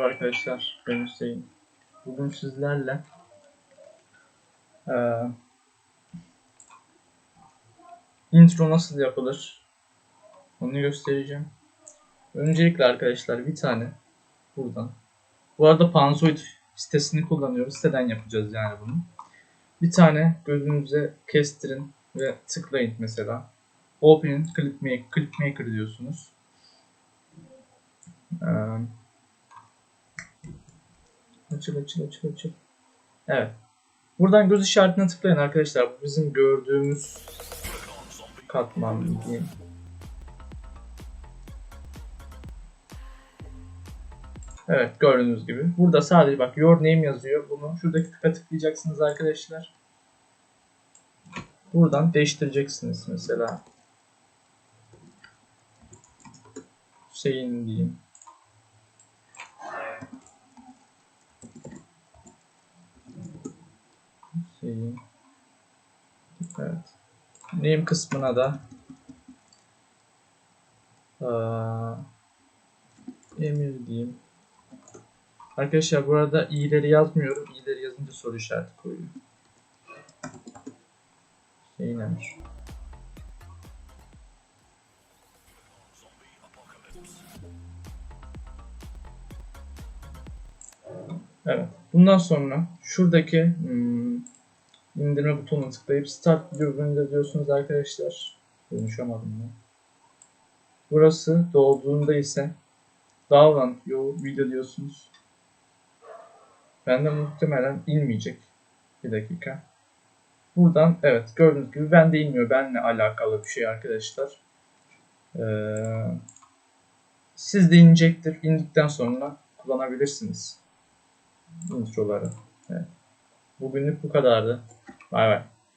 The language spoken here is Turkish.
arkadaşlar. Ben Hüseyin. Bugün sizlerle eee, intro nasıl yapılır onu göstereceğim. Öncelikle arkadaşlar bir tane buradan. Bu arada Panzoid sitesini kullanıyoruz. Siteden yapacağız yani bunu. Bir tane gözünüze kestirin ve tıklayın mesela. Open Clipmaker, Clipmaker diyorsunuz. Ee, açıl açıl açıl açıl. Evet. Buradan göz işaretine tıklayın arkadaşlar. Bu bizim gördüğümüz katman diyeyim. Evet gördüğünüz gibi. Burada sadece bak your name yazıyor. Bunu şuradaki tıka tıklayacaksınız arkadaşlar. Buradan değiştireceksiniz mesela. Hüseyin diyeyim. Hüseyin. Evet. Name kısmına da aa, Emir diyeyim. Arkadaşlar bu arada i'leri yazmıyorum. i'leri yazınca soru işareti koyuyor. Hüseyin Emir. Evet. Bundan sonra şuradaki hmm, indirme butonuna tıklayıp Start Window diyorsunuz arkadaşlar. Konuşamadım ben. Burası dolduğunda ise Download Your Video diyorsunuz. Bende muhtemelen inmeyecek. Bir dakika. Buradan evet gördüğünüz gibi bende inmiyor. Benle alakalı bir şey arkadaşlar. Ee, sizde inecektir. İndikten sonra kullanabilirsiniz introları. Evet. Bugünlük bu kadardı. Bye bye.